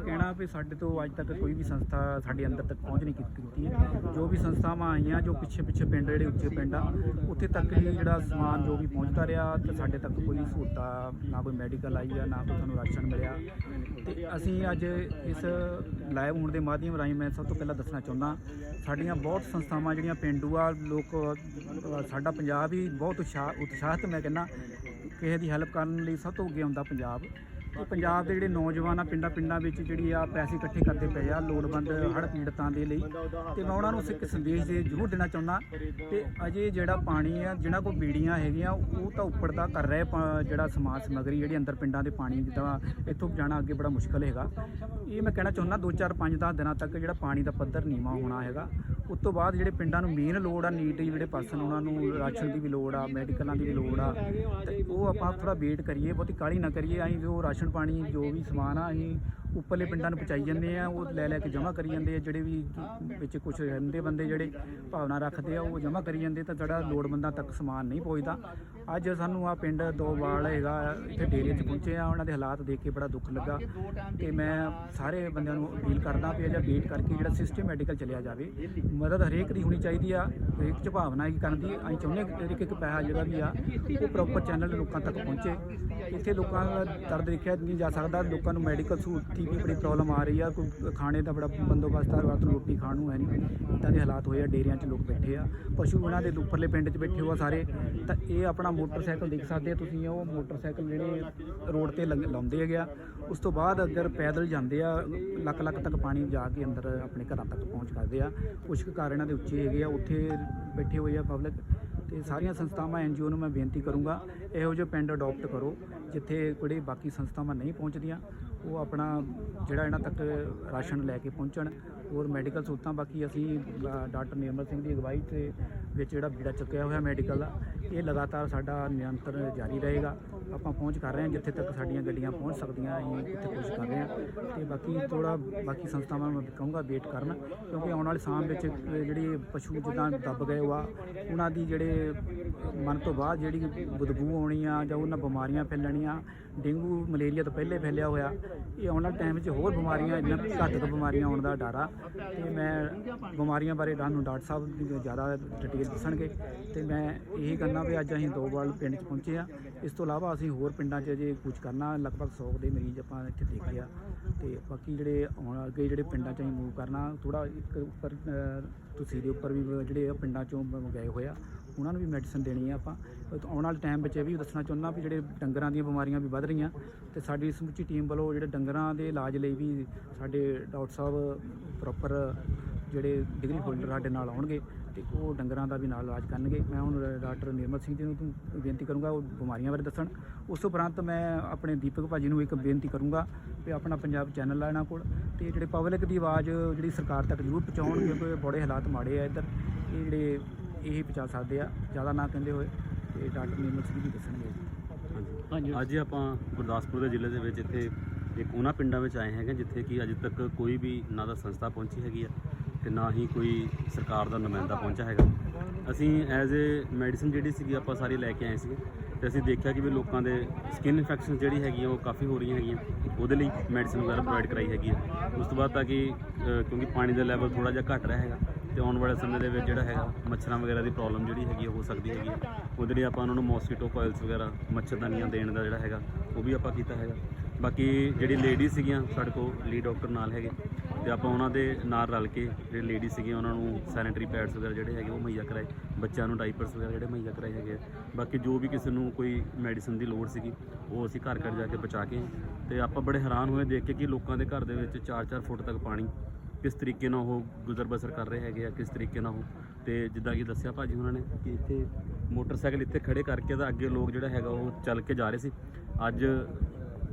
ਕਹਿਣਾ ਵੀ ਸਾਡੇ ਤੋਂ ਅੱਜ ਤੱਕ ਕੋਈ ਵੀ ਸੰਸਥਾ ਸਾਡੇ ਅੰਦਰ ਤੱਕ ਪਹੁੰਚ ਨਹੀਂ ਕੀਤੀ ਜੋ ਵੀ ਸੰਸਥਾਵਾਂ ਆਈਆਂ, ਜੋ ਪਿੱਛੇ ਪਿੱਛੇ ਪਿੰਡ ਜਿਹੜੇ ਉੱਚੇ ਪਿੰਡ ਆ, ਉੱਥੇ ਤੱਕ ਹੀ ਜਿਹੜਾ ਸਮਾਨ ਜੋ ਵੀ ਪਹੁੰਚਦਾ ਰਿਹਾ, ਤੇ ਸਾਡੇ ਤੱਕ ਕੋਈ ਸਹੂਲਤਾਂ, ਨਾ ਕੋਈ ਮੈਡੀਕਲ ਆਈ ਆ, ਨਾ ਕੋਈ ਸਾਨੂੰ ਰਾਸ਼ਨ ਮਿਲਿਆ। ਤੇ ਅਸੀਂ ਅੱਜ ਇਸ ਲਾਈਵ ਹੋਣ ਦੇ ਮਾਧਿਅਮ ਰਾਹੀਂ ਮੈਂ ਸਭ ਤੋਂ ਪਹਿਲਾਂ ਦੱਸਣਾ ਚਾਹੁੰਦਾ, ਸਾਡੀਆਂ ਬਹੁਤ ਸੰਸਥਾਵਾਂ ਜਿਹੜੀਆਂ ਪਿੰਡੂ ਆ, ਲੋਕ ਸਾਡਾ ਪੰਜਾਬ ਹੀ ਬਹੁਤ ਉਤਸ਼ਾਹ, ਉਤਸ਼ਾਹਿਤ, ਮੈਂ ਕਹਿੰਦਾ, ਕਿਸੇ ਦੀ ਹੈਲਪ ਕਰਨ ਲਈ ਸਭ ਤੋਂ ਅੱਗੇ ਆਉਂਦਾ ਪੰਜਾਬ। ਤੇ ਪੰਜਾਬ ਦੇ ਜਿਹੜੇ ਨੌਜਵਾਨ ਆ, ਪਿੰਡਾਂ ਪਿੰਡਾਂ ਵਿੱਚ ਜਿਹੜੀ ਆ ਪੈਸੇ ਇਕੱਠੇ ਕਰਦੇ ਪਏ ਆ, ਲੋੜਵੰਦ ਹੜ੍ਹ ਪੀੜਤਾਂ ਦੇ ਲਈ। ਤੇ ਮੈਂ ਉਹਨਾਂ ਨੂੰ ਇੱਕ ਸੰਦੇਸ਼ ਦੇ ਜ਼ਰੂਰ ਦੇਣਾ ਚਾਹੁੰਦਾ। ਤੇ ਅਜੇ ਜਿਹੜਾ ਪਾਣੀ ਆ ਜਿਹਨਾਂ ਕੋਲ ਬੀੜੀਆਂ ਹੈਗੀਆਂ, ਉਹ ਤਾਂ ਉੱਪਰ ਦਾ ਕਰ ਰਹੇ ਜਿਹੜਾ ਸਮਾਜ ਸਮਗਰੀ ਜਿਹੜੀ ਅੰਦਰ ਪਿੰਡਾਂ ਦੇ ਪਾਣੀ ਜਿੱਦਾਂ ਇੱਥੋਂ ਜਾਣਾ ਅੱਗੇ ਬੜਾ ਮੁਸ਼ਕਲ ਹੈਗਾ। ਇਹ ਮੈਂ ਕਹਿਣਾ ਚਾਹੁੰਦਾ 2 4 5 10 ਦਿਨਾਂ ਤੱਕ ਜਿਹੜਾ ਪਾਣੀ ਦਾ ਪੱਧਰ ਨੀਵਾਂ ਹੋਣਾ ਹੈਗਾ। ਉਸ ਤੋਂ ਬਾਅਦ ਜਿਹੜੇ ਪਿੰਡਾਂ ਨੂੰ ਮੇਨ ਲੋੜ ਆ ਨੀਡ ਜਿਹੜੇ ਪਰਸਨ ਉਹਨਾਂ ਨੂੰ ਰਾਸ਼ਨ ਦੀ ਵੀ ਲੋੜ ਆ ਮੈਡੀਕਲਾਂ ਦੀ ਵੀ ਲੋੜ ਆ, ਤੇ ਉਹ ਆਪਾਂ ਥੋੜਾ ਵੇਟ ਕਰੀਏ, ਬਹੁਤੀ ਕਾਹਲੀ ਨਾ ਕਰੀਏ, ਅਸੀਂ ਜੋ ਰਾਸ਼ਨ ਪਾਣੀ, ਜੋ ਵੀ ਸਮਾਨ ਆ, ਅਸੀਂ ਉੱਪਰਲੇ ਪਿੰਡਾਂ ਨੂੰ ਪਹੁੰਚਾਈ ਜਾਂਦੇ ਆ, ਉਹ ਲੈ ਲੈ ਕੇ ਜਮ੍ਹਾਂ ਕਰੀ ਜਾਂਦੇ ਆ, ਜਿਹੜੇ ਵੀ ਵਿੱਚ ਕੁਝ ਰਹਿੰਦੇ ਬੰਦੇ ਜਿਹੜੇ ਭਾਵਨਾ ਰੱਖਦੇ ਆ, ਉਹ ਜਮ੍ਹਾਂ ਕਰੀ ਜਾਂਦੇ ਤਾਂ ਜਿਹੜਾ ਲੋੜਵੰਦਾਂ ਤੱਕ ਸਮਾਨ ਨਹੀਂ ਪਹੁੰਚਦਾ। ਅੱਜ ਸਾਨੂੰ ਆ ਪਿੰਡ ਦੋ ਵਾਲ ਹੈਗਾ, ਇੱਥੇ ਡੇਰੇ 'ਚ ਪਹੁੰਚੇ ਆ, ਉਹਨਾਂ ਦੇ ਹਾਲਾਤ ਦੇਖ ਕੇ ਬੜਾ ਦੁੱਖ ਲੱਗਾ। ਤੇ ਮੈਂ ਸਾਰੇ ਬੰਦਿਆਂ ਨੂੰ ਅਪੀਲ ਕਰਦਾ ਵੀ ਅਜਾ ਵੇਟ ਕਰਕੇ ਜਿਹੜਾ ਸਿਸਟਮ ਮੈਡੀਕਲ ਚੱਲਿਆ ਜਾਵੇ, ਮਦਦ ਹਰੇਕ ਦੀ ਹੋਣੀ ਚਾਹੀਦੀ ਆ। ਹਰੇਕ ਚ ਭਾਵਨਾ ਹੀ ਕਰਨ ਦੀ। ਅਸੀਂ ਚਾਹੁੰਦੇ ਹਾਂ ਕਿ ਇੱਕ ਇੱਕ ਪੈਸਾ ਜਿਹੜਾ ਵੀ ਆ, ਉਹ ਪ੍ਰੋਪਰ ਚੈਨਲ ਲੋਕਾਂ ਤੱਕ ਪਹੁੰਚੇ। ਇੱਥੇ ਲੋਕਾਂ ਦਾ ਦਰਦ ਦੇਖਿਆ ਨਹੀਂ ਜਾ ਸਕਦਾ। ਲੋਕਾਂ ਨੂੰ ਮੈਡੀਕਲ ਸਹੂਲਤ ਦੀ ਵੀ ਬੜੀ ਪ੍ਰੋਬਲਮ ਆ ਰਹੀ ਆ। ਕੋਈ ਖਾਣੇ ਦਾ ਬੜਾ ਬੰਦੋਬਸਤ ਆ, ਰਾਤ ਨੂੰ ਰੋਟੀ ਖਾਣ ਨੂੰ ਹੈ ਨਹੀਂ। ਇੱਦਾਂ ਦੇ ਹਾਲਾਤ ਹੋਏ ਆ, ਡੇਰਿਆਂ 'ਚ ਲੋਕ ਬੈਠੇ ਆ। ਪਸ਼ੂ ਉਹਨਾਂ ਦੇ ਉੱਪਰਲੇ ਪਿੰਡ 'ਚ ਬੈਠੇ ਹੋ ਸਾਰੇ। ਤਾਂ ਇਹ ਆਪਣਾ ਮੋਟਰਸਾਈਕਲ ਦੇਖ ਸਕਦੇ ਆ ਤੁਸੀਂ। ਉਹ ਮੋਟਰਸਾਈਕਲ ਜਿਹੜੇ ਰੋਡ ਤੇ ਲੰਘ- ਲਾਉਂਦੇ ਹੈਗੇ ਆ। ਉਸ ਤੋਂ ਬਾਅਦ ਅਗਰ ਪੈਦਲ ਜਾਂਦੇ ਆ ਲੱਕ ਲੱਖ ਤੱਕ ਪਾਣੀ ਜਾ ਕੇ ਅੰਦਰ ਆਪਣੇ ਘਰਾਂ ਤੱਕ ਪਹੁੰਚ ਕਰਦੇ ਆ। ਕੁਝ ਕੁ ਘਰ ਇਹਨਾਂ ਦੇ ਉੱਚੇ ਹੈਗੇ ਆ। ਉੱਥੇ ਬੈਠੇ ਹੋਏ ਆ ਪਬਲਿਕ ਤੇ ਸਾਰੀਆਂ ਸੰਸਥਾਵਾਂ ਐਨਜੀਓ ਨੂੰ ਮੈਂ ਬੇਨਤੀ ਕਰੂੰਗਾ, ਇਹੋ ਜਿਹੇ ਪਿੰਡ ਅਡਾਪਟ ਕਰੋ, ਜਿੱਥੇ ਜਿਹੜੇ ਬਾਕੀ ਸੰਸਥਾਵਾਂ ਨਹੀਂ ਪਹੁੰਚਦੀਆਂ, ਉਹ ਆਪਣਾ ਜਿਹੜਾ ਇਹਨਾਂ ਤੱਕ ਰਾਸ਼ਨ ਲੈ ਕੇ ਪਹੁੰਚਣ ਹੋਰ ਮੈਡੀਕਲ ਸਹੂਲਤਾਂ ਬਾਕੀ ਅਸੀਂ ਡਾਕਟਰ ਨਿਰਮਲ ਸਿੰਘ ਦੀ ਅਗਵਾਈ ਤੇ ਵਿੱਚ ਜਿਹੜਾ ਬੀੜਾ ਚੁੱਕਿਆ ਹੋਇਆ ਮੈਡੀਕਲ ਦਾ ਇਹ ਲਗਾਤਾਰ ਸਾਡਾ ਨਿਯੰਤਰ ਜਾਰੀ ਰਹੇਗਾ। ਆਪਾਂ ਪਹੁੰਚ ਕਰ ਰਹੇ ਹਾਂ ਜਿੱਥੇ ਤੱਕ ਸਾਡੀਆਂ ਗੱਡੀਆਂ ਪਹੁੰਚ ਸਕਦੀਆਂ, ਅਸੀਂ ਉੱਥੇ ਕੋਸ਼ਿਸ਼ ਕਰ ਰਹੇ ਹਾਂ। ਤੇ ਬਾਕੀ ਥੋੜਾ ਬਾਕੀ ਸੰਸਥਾਵਾਂ ਨੂੰ ਮੈਂ ਕਹੂੰਗਾ ਵੇਟ ਕਰਨ, ਕਿਉਂਕਿ ਆਉਣ ਵਾਲੇ ਸਾਲ ਵਿੱਚ ਜਿਹੜੀ ਪਸ਼ੂ ਜਿੱਦਾਂ ਦੱਬ ਗਏ ਵਾ ਉਹਨਾਂ ਦੀ ਜਿਹੜੇ ਮਨ ਤੋਂ ਬਾਅਦ ਜਿਹੜੀ ਬਦਬੂ ਆਉਣੀ ਆ ਜਾਂ ਉਹਨਾਂ ਬਿਮਾਰੀਆਂ ਫੈਲਣੀਆਂ, ਡੇਂਗੂ, ਮਲੇਰੀਆ ਤੋਂ ਪਹਿਲੇ ਫੈਲਿਆ ਹੋਇਆ, ਇਹ ਆਉਣ ਵਾਲੇ ਟਾਈਮ ਵਿੱਚ ਹੋਰ ਬਿਮਾਰੀਆਂ ਇੰਨੀਆਂ ਘਾਤਕ ਬਿਮਾਰੀਆਂ ਆਉਣ ਦਾ ਡਰ ਆ। ਤੇ ਮੈਂ ਬਿਮਾਰੀਆਂ ਬਾਰੇ ਤੁਹਾਨੂੰ ਡਾਕਟਰ ਸਾਹਿਬ ਜ਼ਿਆਦਾ ਡਿਟੇਲ ਦੱਸਣਗੇ ਤੇ ਮੈਂ ਇਹੀ ਕਰਨਾ ਵੀ ਅੱਜ ਅਸੀਂ ਦੋ ਵਾਰ ਪਿੰਡ 'ਚ ਪਹੁੰਚੇ ਆ ਇਸ ਤੋਂ ਇਲਾਵਾ ਅਸੀਂ ਹੋਰ ਪਿੰਡਾਂ 'ਚ ਜੇ ਕੁਝ ਕਰਨਾ, ਲਗਭਗ 100 ਦੇ ਮਰੀਜ਼ ਆਪਾਂ ਇੱਥੇ ਦੇਖ ਆ। ਤੇ ਬਾਕੀ ਜਿਹੜੇ ਆਉਣ ਅੱਗੇ ਜਿਹੜੇ ਪਿੰਡਾਂ 'ਚ ਅਸੀਂ ਮੂਵ ਕਰਨਾ ਥੋੜਾ ਇੱਕ ਉੱਪਰ ਤੁਸੀਂ ਦੇ ਉੱਪਰ ਵੀ ਜਿਹੜੇ ਪਿੰਡਾਂ 'ਚੋਂ ਗਏ ਹੋਏ ਆ। ਉਹਨਾਂ ਨੂੰ ਵੀ ਮੈਡੀਸਨ ਦੇਣੀ ਆ ਆਪਾਂ। ਆਉਣ ਵਾਲੇ ਟਾਈਮ ਵਿੱਚ ਇਹ ਵੀ ਦੱਸਣਾ ਚਾਹੁੰਦਾ ਵੀ ਜਿਹੜੇ ਡੰਗਰਾਂ ਦੀਆਂ ਬਿਮਾਰੀਆਂ ਵੀ ਵੱਧ ਰਹੀਆਂ, ਤੇ ਸਾਡੀ ਸਮੁੱਚੀ ਟੀਮ ਵੱਲੋਂ ਜਿਹੜੇ ਡੰਗਰਾਂ ਦੇ ਇਲਾਜ ਲਈ ਵੀ ਸਾਡੇ ਡਾਕਟਰ ਸਾਹਿਬ ਪ੍ਰੋਪਰ ਜਿਹੜੇ ਡਿਗਰੀ ਹੋਲਡਰ ਸਾਡੇ ਨਾਲ ਆਉਣਗੇ, ਤੇ ਉਹ ਡੰਗਰਾਂ ਦਾ ਵੀ ਨਾਲ ਇਲਾਜ ਕਰਨਗੇ। ਮੈਂ ਹੁਣ ਡਾਕਟਰ ਨਿਰਮਲ ਸਿੰਘ ਜੀ ਨੂੰ ਤੂੰ ਬੇਨਤੀ ਕਰੂੰਗਾ, ਉਹ ਬਿਮਾਰੀਆਂ ਬਾਰੇ ਦੱਸਣ। ਉਸ ਉਪਰੰਤ ਮੈਂ ਆਪਣੇ ਦੀਪਕ ਭਾਜੀ ਨੂੰ ਇੱਕ ਬੇਨਤੀ ਕਰੂੰਗਾ ਵੀ ਆਪਣਾ ਪੰਜਾਬ ਚੈਨਲ ਆ ਇਹਨਾਂ ਕੋਲ, ਤੇ ਜਿਹੜੇ ਪਬਲਿਕ ਦੀ ਆਵਾਜ਼ ਜਿਹੜੀ ਸਰਕਾਰ ਤੱਕ ਜ਼ਰੂਰ ਪਹੁੰਚਾਉਣ, ਕਿਉਂਕਿ ਬੜੇ ਹਾਲਾਤ ਮਾੜੇ ਆ ਇੱਧਰ। ਇਹ ਜਿਹੜੇ ਇਹ ਪਹੁੰਚਾ ਸਕਦੇ ਆ। ਜ਼ਿਆਦਾ ਨਾ ਕਹਿੰਦੇ ਹੋਏ ਤੇ ਡਾਕਟਰ ਨਿਰਮਲ ਸਿੰਘ ਜੀ ਦੱਸਣਗੇ। ਹਾਂਜੀ। ਅੱਜ ਆਪਾਂ ਗੁਰਦਾਸਪੁਰ ਦੇ ਜ਼ਿਲ੍ਹੇ ਦੇ ਵਿੱਚ ਇੱਥੇ ਇੱਕ ਉਹਨਾਂ ਪਿੰਡਾਂ ਵਿੱਚ ਆਏ ਹੈਗੇ ਜਿੱਥੇ ਕਿ ਅਜੇ ਤੱਕ ਕੋਈ ਵੀ ਨਾ ਦਾ ਸੰਸਥਾ ਪਹੁੰਚੀ ਹੈਗੀ ਆ ਤੇ ਨਾ ਹੀ ਕੋਈ ਸਰਕਾਰ ਦਾ ਨੁਮਾਇੰਦਾ ਪਹੁੰਚਿਆ ਹੈਗਾ। ਅਸੀਂ ਐਜ਼ ਅ ਮੈਡੀਸਨ ਜਿਹੜੀ ਸੀਗੀ ਆਪਾਂ ਸਾਰੀ ਲੈ ਕੇ ਆਏ ਸੀਗੇ ਤੇ ਅਸੀਂ ਦੇਖਿਆ ਕਿ ਵੀ ਲੋਕਾਂ ਦੇ ਸਕਿਨ ਇਨਫੈਕਸ਼ਨ ਜਿਹੜੀ ਹੈਗੀਆਂ ਉਹ ਕਾਫੀ ਹੋ ਰਹੀਆਂ ਹੈਗੀਆਂ। ਉਹਦੇ ਲਈ ਮੈਡੀਸਨ ਵਗੈਰਾ ਪ੍ਰੋਵਾਈਡ ਕਰਾਈ ਹੈਗੀ ਆ। ਉਸ ਤੋਂ ਬਾਅਦ ਤਾਂ ਕਿ ਕਿਉਂਕਿ ਪਾਣੀ ਦਾ ਲੈਵਲ ਥੋੜਾ ਜਿਹਾ ਘਟ ਰਿਹਾ ਹੈਗਾ। ਤੇ ਆਉਣ ਵਾਲੇ ਸਮੇਂ ਦੇ ਵਿੱਚ ਜਿਹੜਾ ਹੈਗਾ, ਮੱਛਰਾਂ ਵਗੈਰਾ ਦੀ ਪ੍ਰੋਬਲਮ ਜਿਹੜੀ ਹੈਗੀ ਆ, ਹੋ ਸਕਦੀ ਹੈਗੀ ਆ। ਉਹਦੇ ਲਈ ਆਪਾਂ ਉਹਨਾਂ ਨੂੰ ਮੋਸਕੀਟੋ ਕੋਇਲਸ ਵਗੈਰਾ, ਮੱਛਰਦਾਨੀਆਂ ਦੇਣ ਦਾ ਜਿਹੜਾ ਹੈਗਾ, ਉਹ ਵੀ ਆਪਾਂ ਕੀਤਾ ਹੈਗਾ। ਬਾਕੀ ਜਿਹੜੀ ਲੇਡੀ ਸੀਗੀਆਂ, ਸਾਡੇ ਕੋਲ ਲੀਡ ਡਾਕਟਰ ਨਾਲ ਹੈਗੇ। ਤੇ ਆਪਾਂ ਉਹਨਾਂ ਦੇ ਨਾਲ ਰਲ ਕੇ ਜਿਹੜੇ ਲੇਡੀ ਸੀਗੀਆਂ, ਉਹਨਾਂ ਨੂੰ ਸੈਨੀਟਰੀ ਪੈਡਸ ਵਗੈਰਾ ਜਿਹੜੇ ਹੈਗੇ, ਉਹ ਮੁਹੱਈਆ ਕਰਾਏ। ਬੱਚਿਆਂ ਨੂੰ ਡਾਈਪਰਸ ਵਗੈਰਾ ਜਿਹੜੇ ਮੁਹੱਈਆ ਕਰਾਏ ਹੈਗੇ ਬਾਕੀ ਜੋ ਵੀ ਕਿਸੇ ਨੂੰ ਕੋਈ ਮੈਡੀਸਨ ਦੀ ਲੋੜ ਸੀਗੀ, ਉਹ ਅਸੀਂ ਘਰ ਘਰ ਜਾ ਕੇ ਪਹੁੰਚਾ ਕੇ ਆਏ। ਤੇ ਆਪਾਂ ਬੜੇ ਹੈਰਾਨ ਹੋਏ ਦੇਖ ਕੇ ਕਿ ਲੋਕਾਂ ਦੇ ਘਰ ਦੇ ਵਿੱਚ 4-4 ਫੁੱਟ ਤੱਕ ਪਾਣੀ ਕਿਸ ਤਰੀਕੇ ਨਾਲ ਉਹ ਗੁਜ਼ਰ ਬਸਰ ਕਰ ਰਹੇ ਹੈਗੇ ਆ, ਕਿਸ ਤਰੀਕੇ ਨਾਲ ਉਹ, ਤੇ ਜਿੱਦਾਂ ਕਿ ਦੱਸਿਆ ਭਾਜੀ ਉਹਨਾਂ ਨੇ ਕਿ ਇੱਥੇ ਮੋਟਰਸਾਈਕਲ ਇੱਥੇ ਖੜੇ ਕਰਕੇ ਤਾਂ ਅੱਗੇ ਲੋਕ ਜਿਹੜਾ ਹੈਗਾ ਉਹ ਚੱਲ ਕੇ ਜਾ ਰਹੇ ਸੀ। ਅੱਜ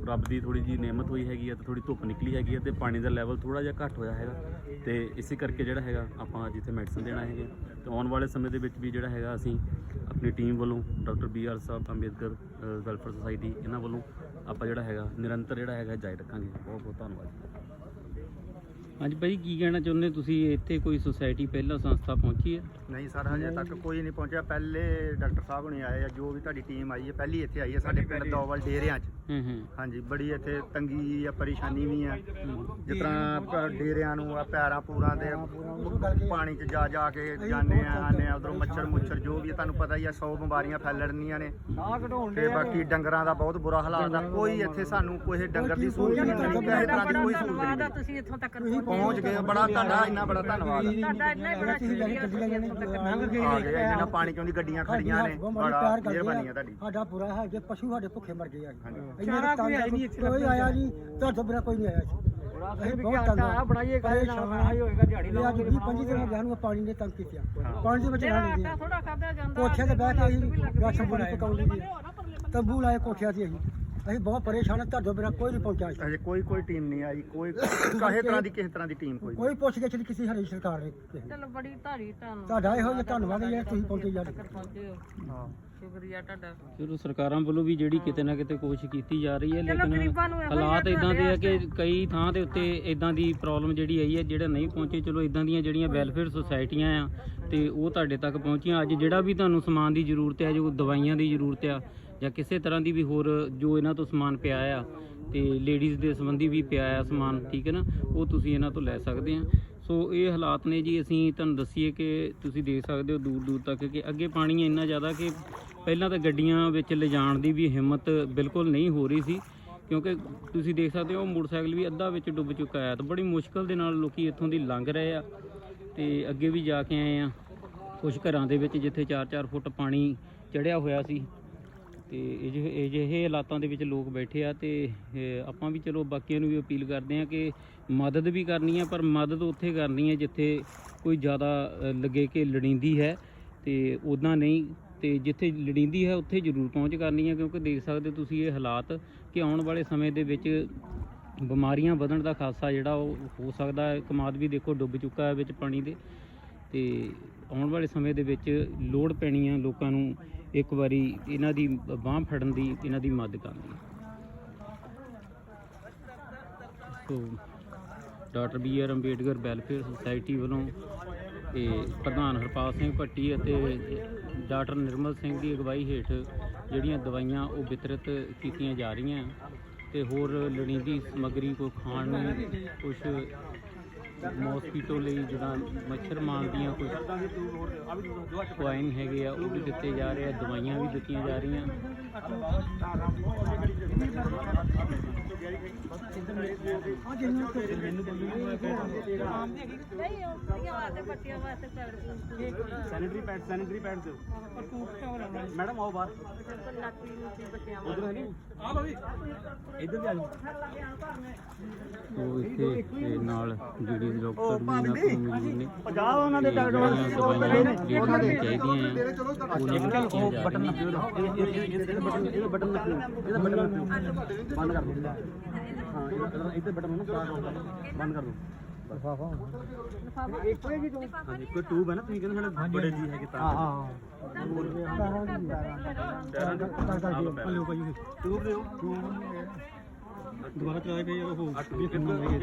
ਰੱਬ ਦੀ ਥੋੜੀ ਜੀ ਨੇਮਤ ਹੋਈ ਹੈਗੀ ਆ ਤੇ ਥੋੜੀ ਧੁੱਪ ਨਿਕਲੀ ਹੈਗੀ ਆ ਤੇ ਪਾਣੀ ਦਾ ਲੈਵਲ ਥੋੜਾ ਜਿਹਾ ਘੱਟ ਹੋਇਆ ਹੈਗਾ। ਤੇ ਇਸੇ ਕਰਕੇ ਜਿਹੜਾ ਹੈਗਾ ਆਪਾਂ ਅੱਜ ਇੱਥੇ ਮੈਡੀਸਨ ਦੇਣਾ ਹੈਗਾ। ਤੇ ਆਉਣ ਵਾਲੇ ਸਮੇਂ ਦੇ ਵਿੱਚ ਵੀ ਜਿਹੜਾ ਹੈਗਾ ਅਸੀਂ ਆਪਣੀ ਟੀਮ ਵੱਲੋਂ ਡਾਕਟਰ ਬੀ ਆਰ ਸਾਹਿਬ, ਅੰਬੇਦਕਰ ਵੈਲਫੇਅਰ ਸੁਸਾਇਟੀ ਇਹਨਾਂ ਵੱਲੋਂ ਆਪਾਂ ਜਿਹੜਾ ਹੈਗਾ ਨਿਰੰਤਰ ਜਿਹੜਾ ਹੈਗਾ ਜਾਰੀ ਰੱਖਾਂਗੇ। ਬਹੁਤ ਬਹੁਤ ਧੰਨਵਾਦ ਹਾਂਜੀ ਭਾਈ ਕੀ ਕਹਿਣਾ ਚਾਹੁੰਦੇ ਤੁਸੀਂ? ਇੱਥੇ ਕੋਈ ਸੁਸਾਇਟੀ ਪਹਿਲਾਂ ਸੰਸਥਾ ਪਹੁੰਚੀ ਹੈ? ਨਹੀਂ ਸਰ ਹਜੇ ਤੱਕ ਕੋਈ ਨਹੀਂ ਪਹੁੰਚਿਆ। ਪਹਿਲੇ ਡਾਕਟਰ ਸਾਹਿਬ ਹੁਣੇ ਆਏ ਆ ਜੋ ਵੀ ਤੁਹਾਡੀ ਟੀਮ ਆਈ ਹੈ ਪਹਿਲੀ ਇੱਥੇ ਆਈ ਹੈ ਸਾਡੇ ਪਿੰਡ ਦੋਵਲ ਡੇਰਿਆਂ 'ਚ। ਹੂੰ ਹੂੰ। ਹਾਂਜੀ ਬੜੀ ਇੱਥੇ ਤੰਗੀ ਆ ਪਰੇਸ਼ਾਨੀ ਵੀ ਆ। ਹੂੰ। ਜਿਸ ਤਰ੍ਹਾਂ ਡੇਰਿਆਂ ਨੂੰ ਆ ਪੈਰਾਂ ਪੂਰਾਂ ਤੇ ਪਾਣੀ 'ਚ ਜਾ ਜਾ ਕੇ ਜਾਂਦੇ ਆ ਆਨੇ ਆ ਉਧਰੋਂ ਮੱਛਰ ਮੁੱਛਰ ਜੋ ਵੀ ਤੁਹਾਨੂੰ ਪਤਾ ਹੀ ਆ 100 ਬਿਮਾਰੀਆਂ ਫੈਲਣੀਆਂ ਨੇ। ਤੇ ਬਾਕੀ ਡੰਗਰਾਂ ਦਾ ਬਹੁਤ ਬੁਰਾ ਹਾਲਾਤ ਆ। ਕੋਈ ਇੱਥੇ ਸਾਨੂੰ ਕੋਈ ਡੰਗਰ ਦੀ ਸਹੂਲਤ ਨਹੀਂ ਮਿਲੀ ਕਿਸੇ ਤਰ੍ਹਾਂ ਦੀ ਕੋਈ ਸਹੂਲਤ ਨਹੀਂ। ਮਿਲੀ ਤੁਸੀਂ ਇੱਥੋਂ ਤੱਕ ਪਹੁੰਚ ਗਏ ਬੜਾ ਤੁਹਾਡਾ ਇੰਨਾ ਬੜਾ ਧੰਨਵਾਦ ਆ। ਤੁਹਾਡਾ ਇੰਨਾ ਹੀ ਬੜਾ ਸ਼ੁਕਰੀਆ ਤੁਸੀਂ ਇੱਥੋਂ ਤੱਕ ਆ ਗਏ ਇਹਨਾਂ ਪਾਣੀ ਚੋਂ ਦੀ ਗੱਡੀਆਂ ਖੜੀਆਂ ਨੇ? ਬੜਾ ਮਿਹਰਬਾਨੀ ਆ ਤੁਹਾਡੀ। ਸਾਡਾ ਪੂਰਾ ਹੈ ਜੇ ਪਸ਼ੂ ਸਾਡੇ ਭੁੱਖੇ ਮਰ ਗਏ ਆ। ਚਾਰਾ ਕੋਈ ਆਇਆ ਨਹੀਂ ਇੱਥੇ ਕੋਈ ਆਇਆ ਨਹੀਂ ਤੁਹਾਡੇ ਬਿਨਾਂ ਕੋਈ ਨਹੀਂ ਆਇਆ ਇੱਥੇ। ਅਸੀਂ ਬਹੁਤ ਤੰਗ ਆ। ਬਣਾਈਏ ਕਰੇ ਆਈ ਹੋਏਗਾ ਦਿਹਾੜੀ ਲਾ ਕੇ 25 ਦਿਨ ਹੋ ਗਏ ਸਾਨੂੰ ਪਾਣੀ ਨੇ ਤੰਗ ਕੀਤਾ ਪਾਣੀ ਦੇ ਵਿੱਚ ਜਿਹੜਾ ਰਹਿਣ ਆਟਾ ਦੇ ਥੋੜਾ ਖਾਦਾ ਜਾਂਦਾ ਕੋਠਿਆਂ ਤੇ ਬਹਿ ਕੇ ਅਸੀਂ ਰਾਸ਼ਨ ਪਾਣੀ ਪਕਾਉਂਦੇ ਸੀ ਤੰਬੂ ਲਾਏ ਕੋਠਿਆਂ ਤੇ ਅਸੀਂ। ਅਸੀਂ ਬਹੁਤ ਪਰੇਸ਼ਾਨ ਹਾਂ ਤੁਹਾਡੇ ਬਿਨਾਂ ਕੋਈ ਨਹੀਂ ਪਹੁੰਚਿਆ ਇੱਥੇ। ਅਜੇ ਕੋਈ ਕੋਈ ਟੀਮ ਨਹੀਂ ਆਈ ਕੋਈ ਕਾਹੇ ਤਰ੍ਹਾਂ ਦੀ ਕਿਸੇ ਤਰ੍ਹਾਂ ਦੀ ਟੀਮ ਕੋਈ ਨਹੀਂ। ਕੋਈ ਪੁੱਛ ਗਿੱਛ ਨਹੀਂ ਕਿਸੇ ਹਰੀ ਸਰਕਾਰ ਨੇ ਕਿਸੇ ਨੇ। ਚਲੋ ਬੜੀ ਧਾਰੀ ਤੁਹਾਨੂੰ। ਤੁਹਾਡਾ ਇਹੋ ਜਿਹਾ ਧੰਨਵਾਦ ਹੈ ਤੁਸੀਂ ਪਹੁੰਚੇ ਯਾਰ ਹੋ। ਸ਼ੁਕਰੀਆ ਤੁਹਾਡਾ। ਚਲੋ ਸਰਕਾਰਾਂ ਵੱਲੋਂ ਵੀ ਜਿਹੜੀ ਕਿਤੇ ਨਾ ਕਿਤੇ ਕੋਸ਼ਿਸ਼ ਕੀਤੀ ਜਾ ਰਹੀ ਹੈ ਲੇਕਿਨ ਗਰੀਬਾਂ ਨੂੰ ਇਹੋ ਹੀ ਹਾਲਾਤ ਇਦਾਂ ਦੇ ਆ ਕਿ ਕਈ ਥਾਂ ਦੇ ਉੱਤੇ ਇਦਾਂ ਦੀ ਪ੍ਰੋਬਲਮ ਜਿਹੜੀ ਆਈ ਹੈ ਜਿਹੜਾ ਨਹੀਂ ਪਹੁੰਚੇ ਚਲੋ ਇਦਾਂ ਦੀਆਂ ਜਿਹੜੀਆਂ ਵੈਲਫੇਅਰ ਸੁਸਾਇਟੀਆਂ ਆ ਤੇ ਉਹ ਤੁਹਾਡੇ ਤੱਕ ਪਹੁੰਚੀਆਂ। ਅੱਜ ਜਿਹੜਾ ਵੀ ਤੁਹਾਨੂੰ ਸਮਾਨ ਦੀ ਜ਼ਰੂਰਤ ਹੈ ਜੋ ਦਵਾਈਆਂ ਦੀ ਜ਼ਰੂਰਤ ਆ ਜਾਂ ਕਿਸੇ ਤਰ੍ਹਾਂ ਦੀ ਵੀ ਹੋਰ ਜੋ ਇਹਨਾਂ ਤੋਂ ਸਮਾਨ ਪਿਆ ਆ ਤੇ ਲੇਡੀਜ਼ ਦੇ ਸੰਬੰਧੀ ਵੀ ਪਿਆ ਆ ਸਮਾਨ ਠੀਕ ਹੈ ਨਾ? ਉਹ ਤੁਸੀਂ ਇਹਨਾਂ ਤੋਂ ਲੈ ਸਕਦੇ ਆ। ਸੋ ਇਹ ਹਾਲਾਤ ਨੇ ਜੀ ਅਸੀਂ ਤੁਹਾਨੂੰ ਦੱਸੀਏ ਕਿ ਤੁਸੀਂ ਦੇਖ ਸਕਦੇ ਹੋ ਦੂਰ ਦੂਰ ਤੱਕ ਕਿ ਅੱਗੇ ਪਾਣੀ ਇੰਨਾ ਜ਼ਿਆਦਾ ਕਿ ਪਹਿਲਾਂ ਤਾਂ ਗੱਡੀਆਂ ਵਿੱਚ ਲਿਜਾਣ ਦੀ ਵੀ ਹਿੰਮਤ ਬਿਲਕੁਲ ਨਹੀਂ ਹੋ ਰਹੀ ਸੀ, ਕਿਉਂਕਿ ਤੁਸੀਂ ਦੇਖ ਸਕਦੇ ਹੋ ਮੋਟਰਸਾਈਕਲ ਵੀ ਅੱਧਾ ਵਿੱਚ ਡੁੱਬ ਚੁੱਕਾ ਹੈ ਤਾਂ ਬੜੀ ਮੁਸ਼ਕਲ ਦੇ ਨਾਲ ਲੋਕੀ ਇੱਥੋਂ ਦੀ ਲੰਘ ਰਹੇ ਆ ਤੇ ਅੱਗੇ ਵੀ ਜਾ ਕੇ ਆਏ ਆ ਕੁਝ ਘਰਾਂ ਦੇ ਵਿੱਚ ਜਿੱਥੇ 4-4 ਫੁੱਟ ਪਾਣੀ ਚੜਿਆ ਹੋਇਆ ਸੀ। ਤੇ ਇਹ ਜਿਹੇ ਹਾਲਾਤਾਂ ਦੇ ਵਿੱਚ ਲੋਕ ਬੈਠੇ ਆ ਤੇ ਆਪਾਂ ਵੀ ਚਲੋ ਬਾਕੀਆਂ ਨੂੰ ਵੀ ਅਪੀਲ ਕਰਦੇ ਆ ਕਿ ਮਦਦ ਵੀ ਕਰਨੀ ਆ, ਪਰ ਮਦਦ ਉੱਥੇ ਕਰਨੀ ਹੈ ਜਿੱਥੇ ਕੋਈ ਜ਼ਿਆਦਾ ਲੱਗੇ ਕਿ ਲੜੀਂਦੀ ਹੈ ਤੇ ਉਦਾਂ ਨਹੀਂ ਤੇ ਜਿੱਥੇ ਲੜੀਂਦੀ ਹੈ, ਉੱਥੇ ਜ਼ਰੂਰ ਪਹੁੰਚ ਕਰਨੀ ਹੈ, ਕਿਉਂਕਿ ਦੇਖ ਸਕਦੇ ਤੁਸੀਂ ਇਹ ਹਾਲਾਤ ਕਿ ਆਉਣ ਵਾਲੇ ਸਮੇਂ ਦੇ ਵਿੱਚ ਬਿਮਾਰੀਆਂ ਵਧਣ ਦਾ ਖਾਸਾ ਜਿਹੜਾ ਉਹ ਹੋ ਸਕਦਾ ਹੈ। ਕਮਾਦ ਵੀ ਦੇਖੋ, ਡੁੱਬ ਚੁੱਕਾ ਹੈ ਵਿੱਚ ਪਾਣੀ ਦੇ। ਤੇ ਆਉਣ ਵਾਲੇ ਸਮੇਂ ਦੇ ਵਿੱਚ ਲੋੜ ਪੈਣੀ ਹੈ ਲੋਕਾਂ ਨੂੰ ਇੱਕ ਵਾਰੀ ਇਹਨਾਂ ਦੀ ਬਾਹ ਫੜਨ ਦੀ, ਇਹਨਾਂ ਦੀ ਮਦਦ ਕਰਨ ਦੀ। So, doctor B R Ambedkar welfare society ਵੱਲੋਂ ਤੇ ਪ੍ਰਧਾਨ ਹਰਪਾਲ ਸਿੰਘ ਭੱਟੀ ਅਤੇ ਡਾਕਟਰ ਨਿਰਮਲ ਸਿੰਘ ਦੀ ਅਗਵਾਈ ਹੇਠ ਜਿਹੜੀਆਂ ਦਵਾਈਆਂ ਉਹ ਵਿਤਰਿਤ ਕੀਤੀਆਂ ਜਾ ਰਹੀਆਂ ਤੇ ਹੋਰ ਲੋੜੀਂਦੀ ਸਮੱਗਰੀ ਕੋ ਖਾਣ ਨੂੰ ਕੁਝ ਮੋਸਕੀਟੋ ਲਈ ਜਿਹੜਾ ਮੱਛਰ ਮਾਰਨ ਦੀਆਂ ਕੁਝ ਕੁਆਇਨ ਹੈਗੇ ਆ, ਉਹ ਵੀ ਦਿੱਤੇ ਜਾ ਰਹੇ ਆ, ਦਵਾਈਆਂ ਵੀ ਦਿੱਤੀਆਂ ਜਾ ਰਹੀਆਂ। ਨਹੀਂ ਉਹ ਕੁੜੀਆਂ ਵਾਸਤੇ ਬੱਚਿਆਂ ਵਾਸਤੇ ਪੈਰ ਸੈਨਿਟਰੀ ਪੈਡ ਸੈਨਿਟਰੀ ਪੈਡ ਦਿਓ। ਮੈਡਮ ਆਓ ਬਾਹਰ। ਲੱਕੀ ਨੂੰ? ਸੀ ਬੱਚਿਆਂ ਵਾਸਤੇ ਇੱਧਰ ਜਾ ਉਹ ਇੱਥੇ ਇਹ ਨਾਲ ਜਿਹੜੀ ਡਾਕਟਰ ਵੀ ਇਹਨਾਂ ਕੋਲ ਮੌਜੂਦ ਨੇ ਜਾ ਉਹਨਾਂ ਦੇ ਤੇ ਜਿਹੜੀਆਂ ਦਵਾਈਆਂ ਟ੍ਰੀਟਮੈਂਟ ਚਾਹੀਦੀਆਂ ਆ ਉਹ ਲਿਖ ਦਿੱਤੀਆਂ ਜਾ ਬਟਨ ਰਹੀਆਂ ਇਹਦਾ ਬਟਨ ਇਹਦਾ ਬਟਨ ਨੱਪਿਓ ਇਹਦਾ ਬਟਨ ਨੱਪਿਓ ਬੰਦ ਕਰ ਦਿਓ। ਹਾਂ ਇਹਦਾ ਇੱਧਰ ਬਟਨ ਨੂੰ ਬੰਦ ਕਰ ਦਿਓ ਹਾਂਜੀ ਕੋਈ ਟੂਬ ਹੈ ਨਾ ਤੁਸੀਂ ਕਹਿੰਦੇ ਸਾਡੇ ਬੜੇ ਜੀ ਹੈਗੇ ਤਾਂ। ਹਾਂ ਟੂਬ ਦਿਓ। ਦੁਬਾਰਾ ਚਲਾਏ ਗਏ ਉਹ। ਵੀ ਕਿੰਨਾ ਹੈ।